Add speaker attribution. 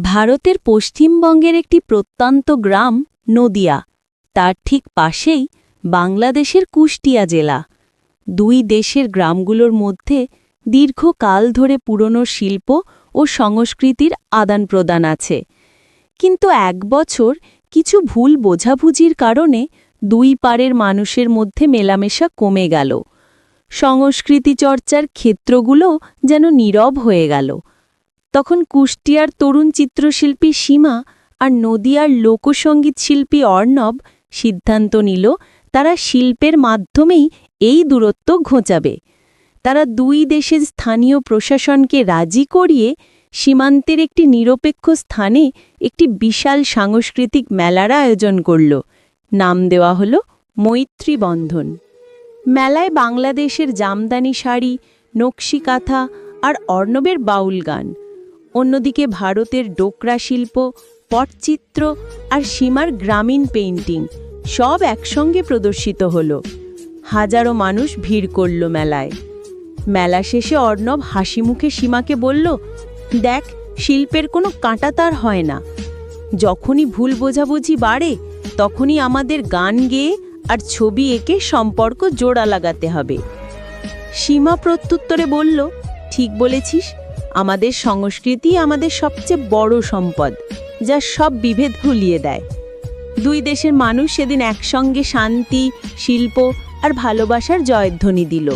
Speaker 1: ভারতের পশ্চিমবঙ্গের একটি প্রত্যন্ত গ্রাম নদিয়া। তার ঠিক পাশেই বাংলাদেশের কুষ্টিয়া জেলা। দুই দেশের গ্রামগুলোর মধ্যে দীর্ঘকাল ধরে পুরনো শিল্প ও সংস্কৃতির আদান-প্রদান আছে। কিন্তু এক বছর কিছু ভুল বোঝাবুঝির কারণে দুই পারের মানুষের মধ্যে মেলামেশা কমে গেল। সংস্কৃতি চর্চার ক্ষেত্রগুলো যেন নীরব হয়ে গেল। তখন কুষ্টিয়ার তরুণ চিত্রশিল্পী সীমা আর নদিয়ার লোকসঙ্গীত শিল্পী অর্ণব সিদ্ধান্ত নিল তারা শিল্পের মাধ্যমেই এই দূরত্ব ঘোচাবে। তারা দুই দেশের স্থানীয় প্রশাসনকে রাজি করিয়ে সীমান্তের একটি নিরপেক্ষ স্থানে একটি বিশাল সাংস্কৃতিক মেলার আয়োজন করল। নাম দেওয়া হল মৈত্রী বন্ধন মেলায় বাংলাদেশের জামদানি শাড়ি, নকশি কাঁথা আর অর্ণবের বাউল গান। অন্যদিকে ভারতের ডোকরা শিল্প, পটচিত্র আর সীমার গ্রামীণ পেইন্টিং সব একসঙ্গে প্রদর্শিত হল। হাজারো মানুষ ভিড় করল মেলায়। মেলা শেষে অর্ণব হাসি মুখে সীমাকে বলল, দেখ, শিল্পের কোনো কাঁটাতার হয় না। যখনই ভুল বোঝাবুঝি বাড়ে, তখনই আমাদের গান গেয়ে আর ছবি এঁকে সম্পর্ক জোড়া লাগাতে হবে। সীমা প্রত্যুত্তরে বলল, ঠিক বলেছিস। আমাদের সংস্কৃতি আমাদের সবচেয়ে বড় সম্পদ, যা সব বিভেদ ভুলিয়ে দেয়। দুই দেশের মানুষ সেদিন একসঙ্গে শান্তি, শিল্প আর ভালোবাসার জয়ধ্বনি দিল।